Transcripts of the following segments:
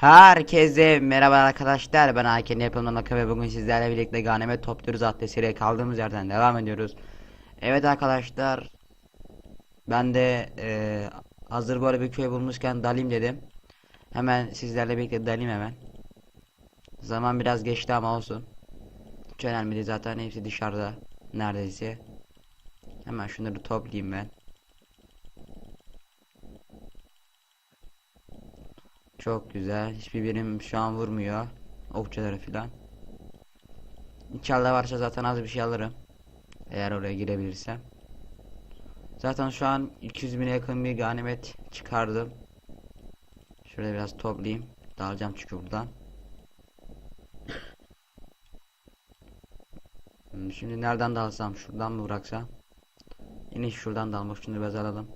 Herkese merhaba arkadaşlar ben Hakan Yapımdan Aka ve bugün sizlerle birlikte Ganime topluyoruz adlı seriye kaldığımız yerden devam ediyoruz. Evet arkadaşlar ben de eee, hazır böyle bir köy bulmuşken dalayım dedim. Hemen sizlerle birlikte dalayım hemen. Zaman biraz geçti ama olsun. Hiç önemli değil zaten hepsi dışarıda neredeyse. Hemen şunları toplayayım ben. Çok güzel. Hiçbir birim şu an vurmuyor. Okçuları filan. İçeride varsa zaten az bir şey alırım. Eğer oraya girebilirsem. Zaten şu an 200 bine yakın bir ganimet çıkardım. Şöyle biraz toplayayım. Dağılacağım çünkü buradan. Hmm, Şimdi nereden dalsam? Şuradan mı bıraksam? Yine şuradan dalmak. Şunu biraz alalım.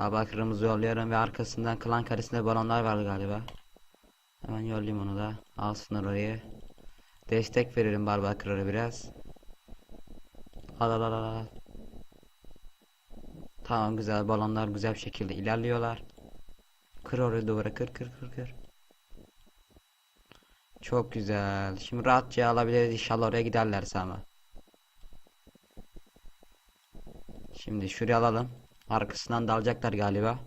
Baba kırmızı yolluyorum ve arkasından klan karesinde balonlar var galiba. Hemen yollayayım onu da. Alsınlar orayı. Destek veririm Barbakır'a biraz. Al al al, al. Tamam güzel balonlar güzel bir şekilde ilerliyorlar. Kır orayı duvara kır kır kır kır. Çok güzel. Şimdi rahatça alabiliriz inşallah oraya giderlerse ama. Şimdi şuraya alalım. Arkasından dalacaklar galiba.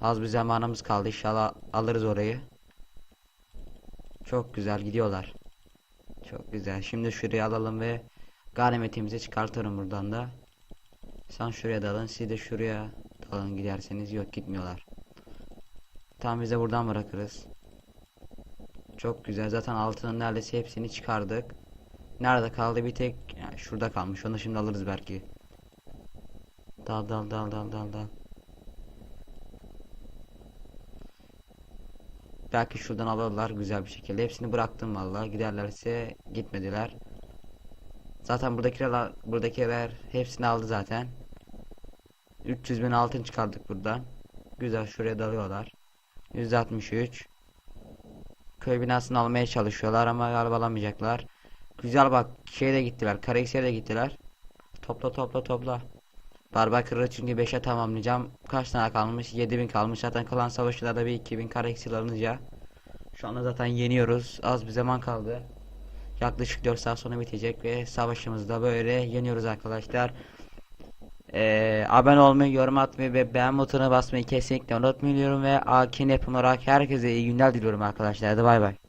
Az bir zamanımız kaldı. İnşallah alırız orayı. Çok güzel gidiyorlar. Çok güzel. Şimdi şuraya alalım ve ganimetimizi çıkartırım buradan da. Sen şuraya dalın. Siz de şuraya dalın giderseniz. Yok gitmiyorlar. Tamam biz de buradan bırakırız. Çok güzel. Zaten altının neredeyse hepsini çıkardık. Nerede kaldı bir tek yani şurada kalmış. Onu şimdi alırız belki. Dal dal dal dal dal dal. Belki şuradan alırlar güzel bir şekilde. Hepsini bıraktım vallahi. Giderlerse gitmediler. Zaten buradakiler buradakiler hepsini aldı zaten. 300 bin altın çıkardık buradan. Güzel şuraya dalıyorlar. 163. Köy binasını almaya çalışıyorlar ama galiba alamayacaklar. Güzel bak şeye de gittiler. Karakser'e de gittiler. Topla topla topla. Barbakır'ı çünkü 5'e tamamlayacağım. Kaç tane kalmış? 7000 kalmış. Zaten klan savaşında da bir 2000 karakter alınca. Şu anda zaten yeniyoruz. Az bir zaman kaldı. Yaklaşık 4 saat sonra bitecek ve savaşımızda böyle yeniyoruz arkadaşlar. Ee, abone olmayı, yorum atmayı ve beğen butonuna basmayı kesinlikle unutmayın diyorum ve Akin yapım olarak herkese iyi günler diliyorum arkadaşlar. Hadi bay bay.